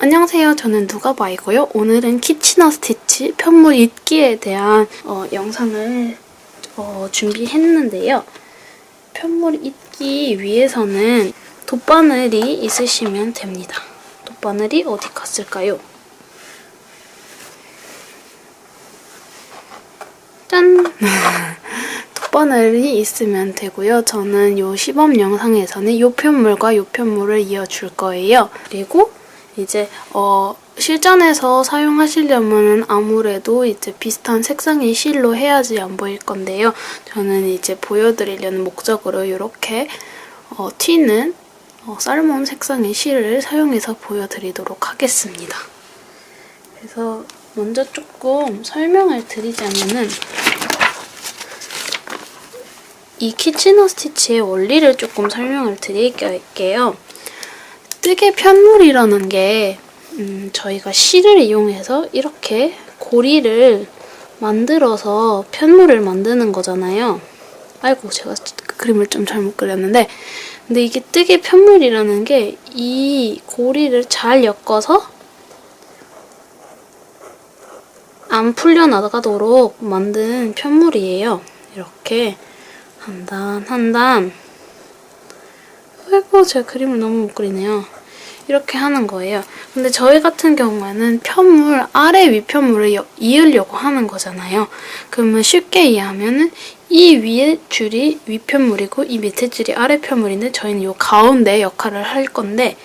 안녕하세요. 저는 누가바이고요. 오늘은 키치너 스티치 편물 읽기에 대한 어, 영상을 어, 준비했는데요. 편물 읽기 위해서는 돗바늘이 있으시면 됩니다. 돗바늘이 어디 갔을까요? 짠! 돗바늘이 있으면 되고요. 저는 요 시범 영상에서는 요 편물과 요 편물을 이어줄 거예요. 그리고 이제 어 실전에서 사용하시려면 아무래도 이제 비슷한 색상의 실로 해야지 안 보일 건데요. 저는 이제 보여드리려는 목적으로 이렇게 어, 튀는 어, 살몬 색상의 실을 사용해서 보여드리도록 하겠습니다. 그래서 먼저 조금 설명을 드리자면은 이 키치너 스티치의 원리를 조금 설명을 드릴게요. 뜨개 편물이라는 게 음, 저희가 실을 이용해서 이렇게 고리를 만들어서 편물을 만드는 거잖아요. 아이고 제가 그림을 좀 잘못 그렸는데 근데 이게 뜨개 편물이라는 게 이 고리를 잘 엮어서 안 풀려나가도록 만든 편물이에요. 이렇게 한 단 한 단. 아이고 제가 그림을 너무 못 그리네요. 이렇게 하는 거예요. 근데 저희 같은 경우에는 편물 아래 위 편물을 여- 이으려고 하는 거잖아요. 그러면 쉽게 이해하면은 이 위에 줄이 위 편물이고 이 밑에 줄이 아래 편물인데 저희는 이 가운데 역할을 할 건데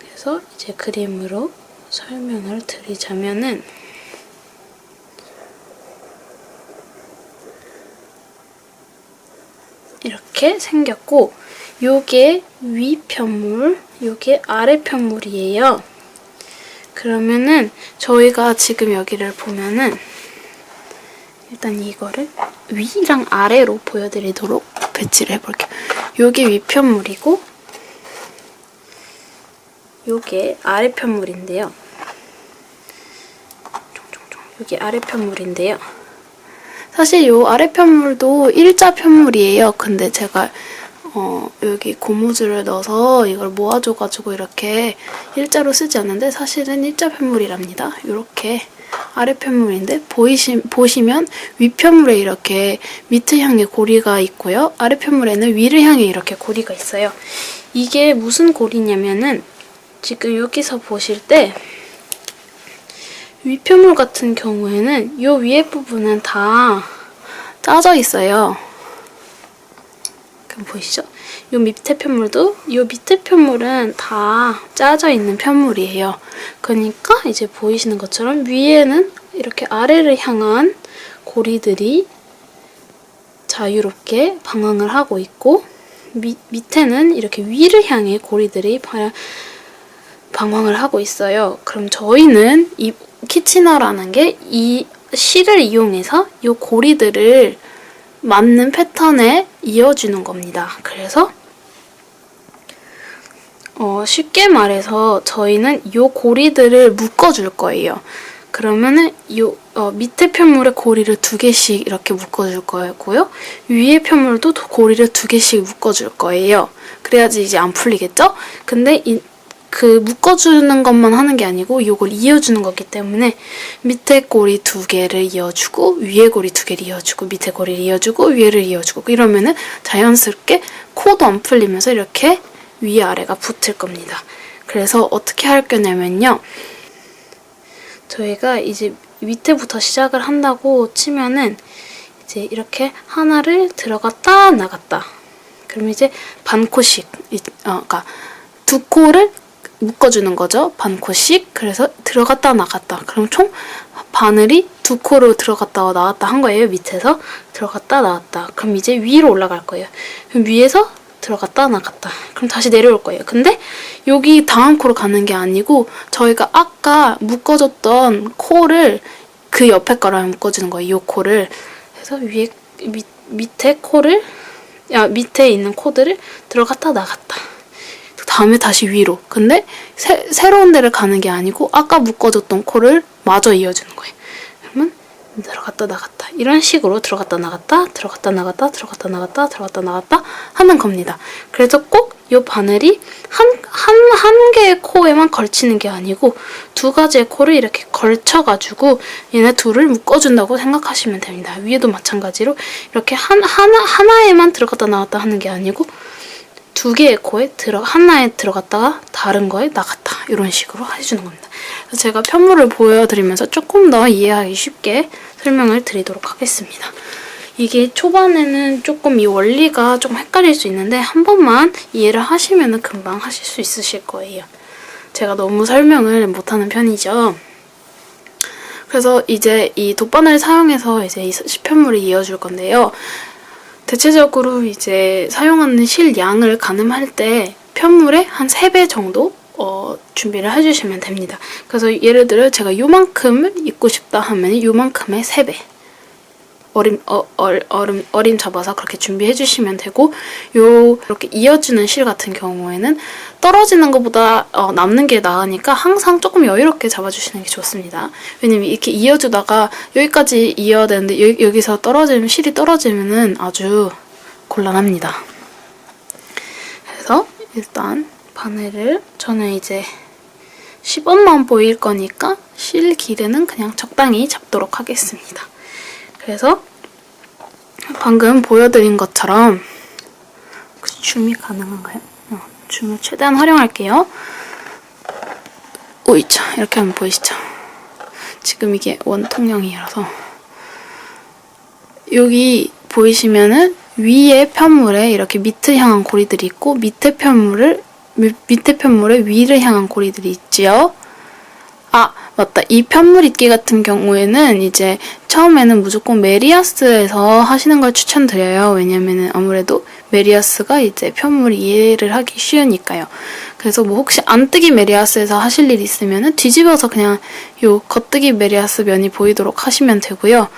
그래서 이제 그림으로 설명을 드리자면은 이렇게 생겼고 요게 위 편물, 요게 아래 편물이에요. 그러면은 저희가 지금 여기를 보면은 일단 이거를 위랑 아래로 보여드리도록 배치를 해볼게요. 요게 위 편물이고 요게 아래 편물인데요. 요게 아래 편물인데요. 사실 요 아래 편물도 일자 편물이에요. 근데 제가 어, 여기 고무줄을 넣어서 이걸 모아줘가지고 이렇게 일자로 쓰지 않는데 사실은 일자 편물이랍니다. 이렇게 아래 편물인데 보이시, 보시면 위 편물에 이렇게 밑을 향해 고리가 있고요. 아래 편물에는 위를 향해 이렇게 고리가 있어요. 이게 무슨 고리냐면은 지금 여기서 보실 때 위편물 같은 경우에는 이 위에 부분은 다 짜져 있어요. 그럼 보이시죠? 이 밑에 편물도 이 밑에 편물은 다 짜져 있는 편물이에요. 그러니까 이제 보이시는 것처럼 위에는 이렇게 아래를 향한 고리들이 자유롭게 방황을 하고 있고 밑, 밑에는 이렇게 위를 향해 고리들이 바, 방황을 하고 있어요. 그럼 저희는 이 키치너라는 게 이 실을 이용해서 이 고리들을 맞는 패턴에 이어주는 겁니다. 그래서 어, 쉽게 말해서 저희는 이 고리들을 묶어줄 거예요. 그러면은 요 어, 밑에 편물에 고리를 두 개씩 이렇게 묶어줄 거고요. 위에 편물도 도- 고리를 두 개씩 묶어줄 거예요. 그래야지 이제 안 풀리겠죠? 근데 이, 그 묶어주는 것만 하는 게 아니고 이걸 이어주는 거기 때문에 밑에 고리 두 개를 이어주고 위에 고리 두 개를 이어주고 밑에 고리를 이어주고 위에를 이어주고 이러면은 자연스럽게 코도 안 풀리면서 이렇게 위 아래가 붙을 겁니다. 그래서 어떻게 할 거냐면요. 저희가 이제 밑에부터 시작을 한다고 치면은 이제 이렇게 하나를 들어갔다 나갔다. 그럼 이제 반 코씩, 이- 어, 그러니까 두 코를 묶어주는 거죠. 반 코씩. 그래서 들어갔다 나갔다. 그럼 총 바늘이 두 코로 들어갔다 나왔다 한 거예요. 밑에서 들어갔다 나왔다. 그럼 이제 위로 올라갈 거예요. 그럼 위에서 들어갔다 나갔다. 그럼 다시 내려올 거예요. 근데 여기 다음 코로 가는 게 아니고 저희가 아까 묶어줬던 코를 그 옆에 거랑 묶어주는 거예요. 이 코를. 그래서 위에 밑, 밑에 코를 야 밑에 있는 코드를 들어갔다 나갔다. 다음에 다시 위로. 근데 새, 새로운 데를 가는 게 아니고 아까 묶어줬던 코를 마저 이어주는 거예요. 그러면 들어갔다 나갔다 이런 식으로 들어갔다 나갔다 들어갔다 나갔다 들어갔다 나갔다 들어갔다 나갔다 하는 겁니다. 그래서 꼭 이 바늘이 한, 한, 한 개의 코에만 걸치는 게 아니고 두 가지의 코를 이렇게 걸쳐가지고 얘네 둘을 묶어준다고 생각하시면 됩니다. 위에도 마찬가지로 이렇게 한, 하나, 하나에만 들어갔다 나왔다 하는 게 아니고 두 개의 코에 들어 하나에 들어갔다가 다른 거에 나갔다 이런 식으로 해주는 겁니다. 그래서 제가 편물을 보여드리면서 조금 더 이해하기 쉽게 설명을 드리도록 하겠습니다. 이게 초반에는 조금 이 원리가 좀 헷갈릴 수 있는데 한 번만 이해를 하시면 금방 하실 수 있으실 거예요. 제가 너무 설명을 못하는 편이죠. 그래서 이제 이 돗바늘 사용해서 이제 이 시편물을 이어줄 건데요. 대체적으로 이제 사용하는 실 양을 가늠할 때 편물의 한 3배 정도 어, 준비를 해주시면 됩니다. 그래서 예를 들어 제가 요만큼을 입고 싶다 하면 요만큼의 3배 어림, 어, 얼, 얼음, 어림 잡아서 그렇게 준비해 주시면 되고 요 이렇게 이어주는 실 같은 경우에는 떨어지는 것보다 어, 남는 게 나으니까 항상 조금 여유롭게 잡아주시는 게 좋습니다. 왜냐면 이렇게 이어주다가 여기까지 이어야 되는데 여, 여기서 떨어지면 실이 떨어지면은 아주 곤란합니다. 그래서 일단 바늘을 저는 이제 10원만 보일 거니까 실 길이는 그냥 적당히 잡도록 하겠습니다. 그래서 방금 보여드린 것처럼 그 줌이 가능한가요? 어, 줌을 최대한 활용할게요. 오이차 이렇게 하면 보이시죠? 지금 이게 원통형이라서 여기 보이시면은 위에 편물에 이렇게 밑을 향한 고리들이 있고 밑에 편물을 밑- 밑에 편물에 위를 향한 고리들이 있지요. 아, 맞다. 이 편물 입기 같은 경우에는 이제 처음에는 무조건 메리아스에서 하시는 걸 추천드려요. 왜냐면은 아무래도 메리아스가 이제 편물 이해를 하기 쉬우니까요. 그래서 뭐 혹시 안뜨기 메리아스에서 하실 일 있으면은 뒤집어서 그냥 요 겉뜨기 메리아스 면이 보이도록 하시면 되고요.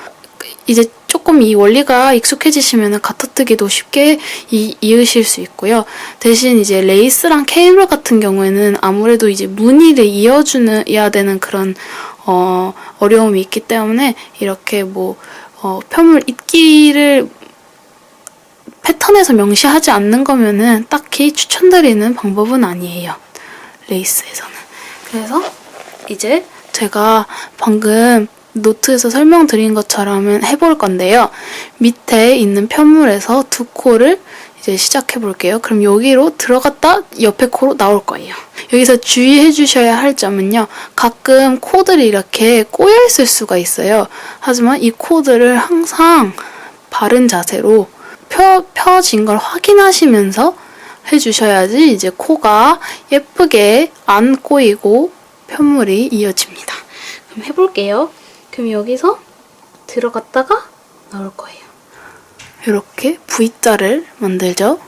이제 조금 이 원리가 익숙해지시면 가터뜨기도 쉽게 이, 이으실 수 있고요. 대신 이제 레이스랑 케이블 같은 경우에는 아무래도 이제 무늬를 이어주는 이어야 되는 그런 어, 어려움이 있기 때문에 이렇게 뭐 어, 편물 입기를 패턴에서 명시하지 않는 거면은 딱히 추천드리는 방법은 아니에요. 레이스에서는. 그래서 이제 제가 방금 노트에서 설명드린 것처럼 해볼 건데요. 밑에 있는 편물에서 두 코를 이제 시작해 볼게요. 그럼 여기로 들어갔다 옆에 코로 나올 거예요. 여기서 주의해 주셔야 할 점은요. 가끔 코들이 이렇게 꼬여 있을 수가 있어요. 하지만 이 코들을 항상 바른 자세로 펴, 펴진 걸 확인하시면서 해주셔야지 이제 코가 예쁘게 안 꼬이고 편물이 이어집니다. 그럼 해볼게요. 그럼 여기서 들어갔다가 나올 거예요. 이렇게 V자를 만들죠.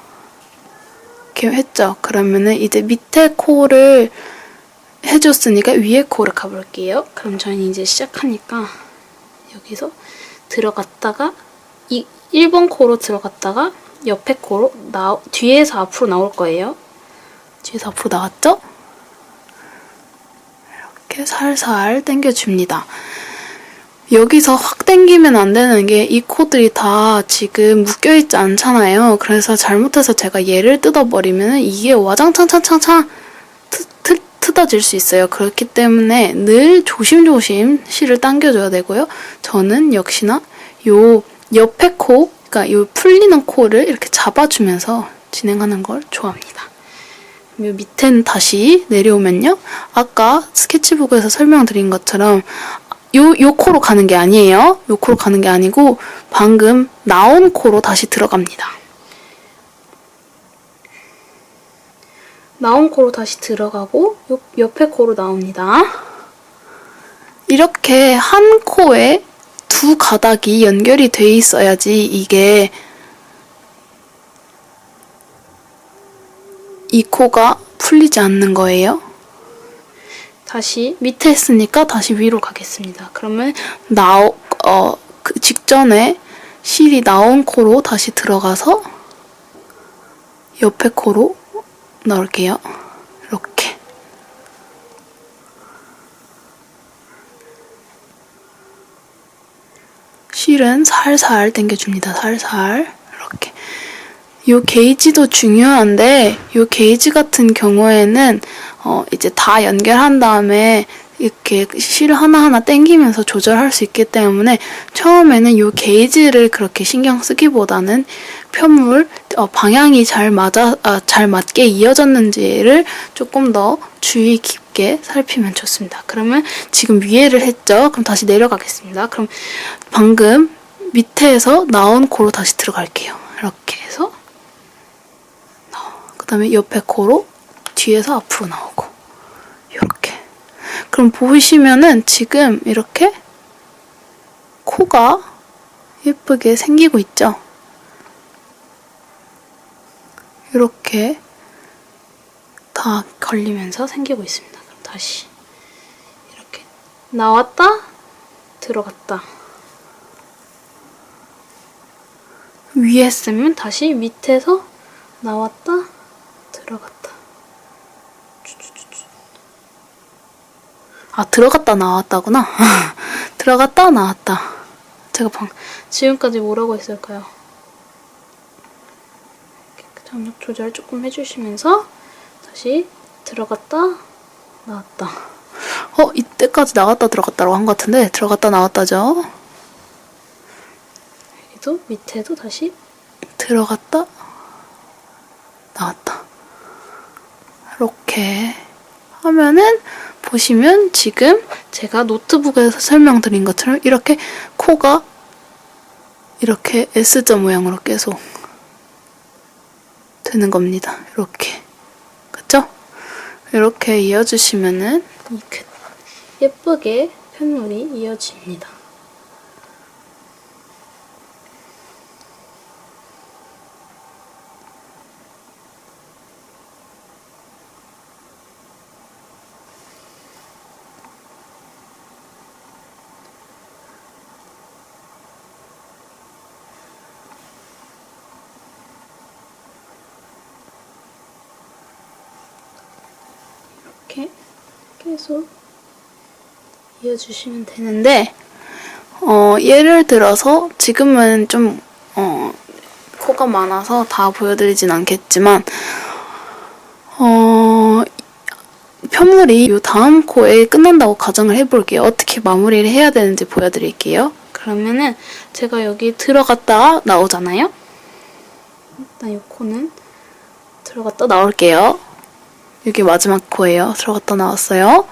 이렇게 했죠. 그러면은 이제 밑에 코를 해줬으니까 위에 코를 가볼게요. 그럼 저희는 이제 시작하니까 여기서 들어갔다가 이 1번 코로 들어갔다가 옆에 코로 나 뒤에서 앞으로 나올 거예요. 뒤에서 앞으로 나왔죠? 이렇게 살살 당겨줍니다. 여기서 확 당기면 안 되는 게 이 코들이 다 지금 묶여있지 않잖아요. 그래서 잘못해서 제가 얘를 뜯어버리면 이게 와장창창창창 트, 트, 트어질 수 있어요. 그렇기 때문에 늘 조심조심 실을 당겨줘야 되고요. 저는 역시나 요 옆에 코, 그러니까 요 풀리는 코를 이렇게 잡아주면서 진행하는 걸 좋아합니다. 요 밑에는 다시 내려오면요. 아까 스케치북에서 설명드린 것처럼 요, 요 코로 가는 게 아니에요. 요 코로 가는 게 아니고 방금 나온 코로 다시 들어갑니다. 나온 코로 다시 들어가고 요, 옆에 코로 나옵니다. 이렇게 한 코에 두 가닥이 연결이 돼 있어야지 이게 이 코가 풀리지 않는 거예요. 다시 밑에 했으니까 다시 위로 가겠습니다. 그러면 나오 어그 직전에 실이 나온 코로 다시 들어가서 옆에 코로 넣을게요. 이렇게. 실은 살살 당겨줍니다. 살살. 요 게이지도 중요한데 요 게이지 같은 경우에는 어 이제 다 연결한 다음에 이렇게 실 하나하나 당기면서 조절할 수 있기 때문에 처음에는 요 게이지를 그렇게 신경 쓰기보다는 편물 어, 방향이 잘 맞아 아, 잘 맞게 이어졌는지를 조금 더 주의 깊게 살피면 좋습니다. 그러면 지금 위에를 했죠. 그럼 다시 내려가겠습니다. 그럼 방금 밑에서 나온 코로 다시 들어갈게요. 이렇게 해서 그 다음에 옆에 코로 뒤에서 앞으로 나오고. 이렇게. 그럼 보시면은 지금 이렇게 코가 예쁘게 생기고 있죠? 이렇게 다 걸리면서 생기고 있습니다. 그럼 다시 이렇게. 나왔다? 들어갔다. 위에 쓰면 다시 밑에서 나왔다 들어갔다. 아 들어갔다 나왔다구나. 들어갔다 나왔다. 제가 방 지금까지 뭐라고 했을까요? 장력 조절 조금 해주시면서 다시 들어갔다 나왔다. 어 이때까지 나갔다 들어갔다라고 한 것 같은데 들어갔다 나왔다죠? 여기도 밑에도 다시 들어갔다 이렇게 하면은 보시면 지금 제가 노트북에서 설명드린 것처럼 이렇게 코가 이렇게 S자 모양으로 계속 되는 겁니다. 이렇게 그쵸? 이렇게 이어주시면은 이렇게 예쁘게 편물이 이어집니다. 계속 이어주시면 되는데 어, 예를 들어서 지금은 좀 어, 코가 많아서 다 보여드리진 않겠지만 어, 편물이 요 다음 코에 끝난다고 가정을 해볼게요. 어떻게 마무리를 해야 되는지 보여드릴게요. 그러면은 제가 여기 들어갔다 나오잖아요. 일단 이 코는 들어갔다 나올게요. 여기 마지막 코예요. 들어갔다 나왔어요.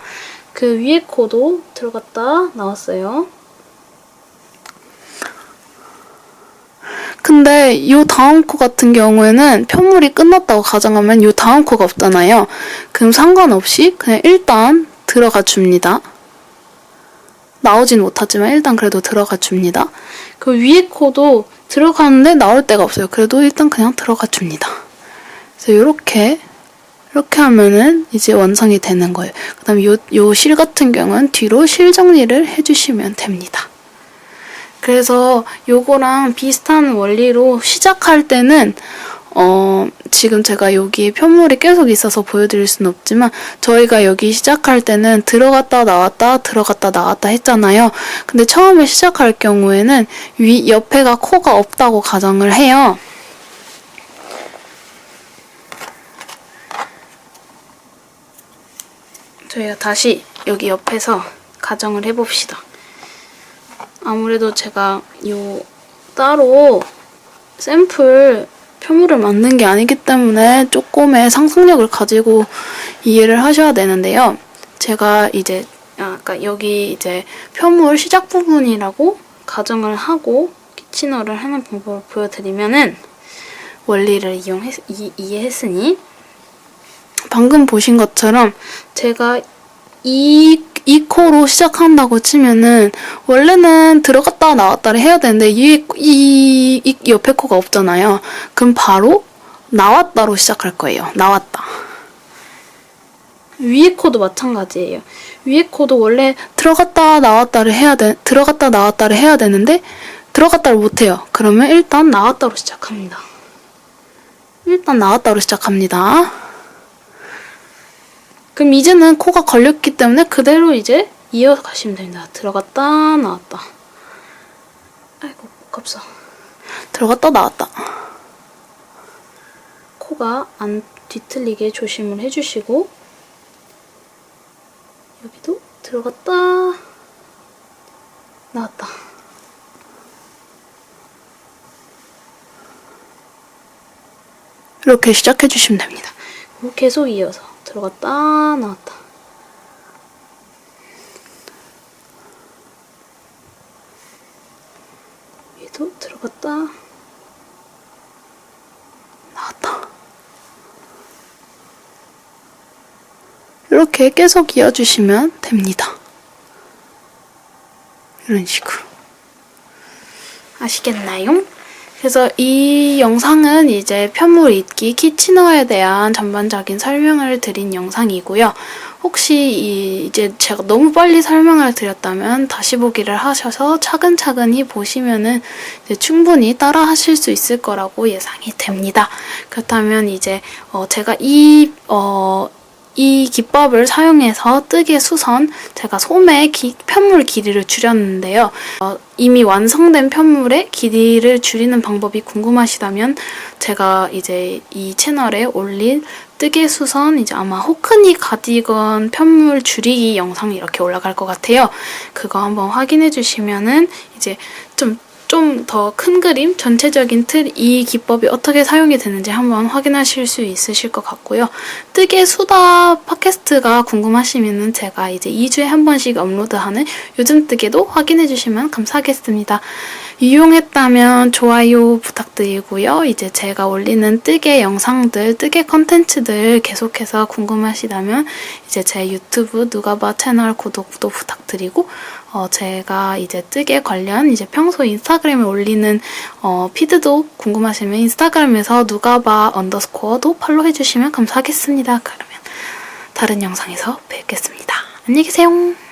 그 위에 코도 들어갔다 나왔어요. 근데 요 다음 코 같은 경우에는 편물이 끝났다고 가정하면 요 다음 코가 없잖아요. 그럼 상관없이 그냥 일단 들어가 줍니다. 나오진 못하지만 일단 그래도 들어가 줍니다. 그 위에 코도 들어가는데 나올 데가 없어요. 그래도 일단 그냥 들어가 줍니다. 그래서 이렇게 이렇게 하면은 이제 완성이 되는 거예요. 그 다음에 요, 요 실 같은 경우는 뒤로 실 정리를 해주시면 됩니다. 그래서 요거랑 비슷한 원리로 시작할 때는 어, 지금 제가 여기 편물이 계속 있어서 보여드릴 수는 없지만 저희가 여기 시작할 때는 들어갔다 나왔다 들어갔다 나왔다 했잖아요. 근데 처음에 시작할 경우에는 위 옆에가 코가 없다고 가정을 해요. 저희가 다시 여기 옆에서 가정을 해봅시다. 아무래도 제가 요 따로 샘플 표물을 만든 게 아니기 때문에 조금의 상상력을 가지고 이해를 하셔야 되는데요. 제가 이제 아까 여기 이제 표물 시작 부분이라고 가정을 하고 키치너를 하는 방법을 보여드리면은 원리를 이용했, 이, 이해했으니 방금 보신 것처럼 제가 이, 이 코로 시작한다고 치면은 원래는 들어갔다 나왔다를 해야 되는데 이, 이, 이 옆에 코가 없잖아요. 그럼 바로 나왔다로 시작할 거예요. 나왔다. 위에 코도 마찬가지예요. 위에 코도 원래 들어갔다 나왔다를 해야 돼, 들어갔다 나왔다를 해야 되는데 들어갔다를 못 해요. 그러면 일단 나왔다로 시작합니다. 일단 나왔다로 시작합니다. 그럼 이제는 코가 걸렸기 때문에 그대로 이제 이어가시면 됩니다. 들어갔다 나왔다. 아이고 겁사. 들어갔다 나왔다. 코가 안 뒤틀리게 조심을 해주시고 여기도 들어갔다 나왔다 이렇게 시작해 주시면 됩니다. 계속 이어서 들어갔다 나왔다 얘도 들어갔다 나왔다 이렇게 계속 이어주시면 됩니다. 이런 식으로 아시겠나요? 그래서 이 영상은 이제 편물 읽기 키치너에 대한 전반적인 설명을 드린 영상이고요. 혹시 이 이제 제가 너무 빨리 설명을 드렸다면 다시 보기를 하셔서 차근차근히 보시면은 충분히 따라 하실 수 있을 거라고 예상이 됩니다. 그렇다면 이제 어 제가 이 어, 이 기법을 사용해서 뜨개 수선, 제가 소매 기- 편물 길이를 줄였는데요. 어, 이미 완성된 편물의 길이를 줄이는 방법이 궁금하시다면 제가 이제 이 채널에 올린 뜨개 수선 이제 아마 호크니 가디건 편물 줄이기 영상이 이렇게 올라갈 것 같아요. 그거 한번 확인해 주시면은 이제 좀 좀 더 큰 그림, 전체적인 틀, 이 기법이 어떻게 사용이 되는지 한번 확인하실 수 있으실 것 같고요. 뜨개 수다 팟캐스트가 궁금하시면은 제가 이제 2주에 한 번씩 업로드하는 요즘 뜨개도 확인해 주시면 감사하겠습니다. 유용했다면 좋아요 부탁드리고요. 이제 제가 올리는 뜨개 영상들, 뜨개 컨텐츠들 계속해서 궁금하시다면 이제 제 유튜브 누가봐 채널 구독도 부탁드리고 어, 제가 이제 뜨개 관련 이제 평소 인스타그램에 올리는 어, 피드도 궁금하시면 인스타그램에서 누가봐 언더스코어도 팔로우 해주시면 감사하겠습니다. 그러면 다른 영상에서 뵙겠습니다. 안녕히 계세요.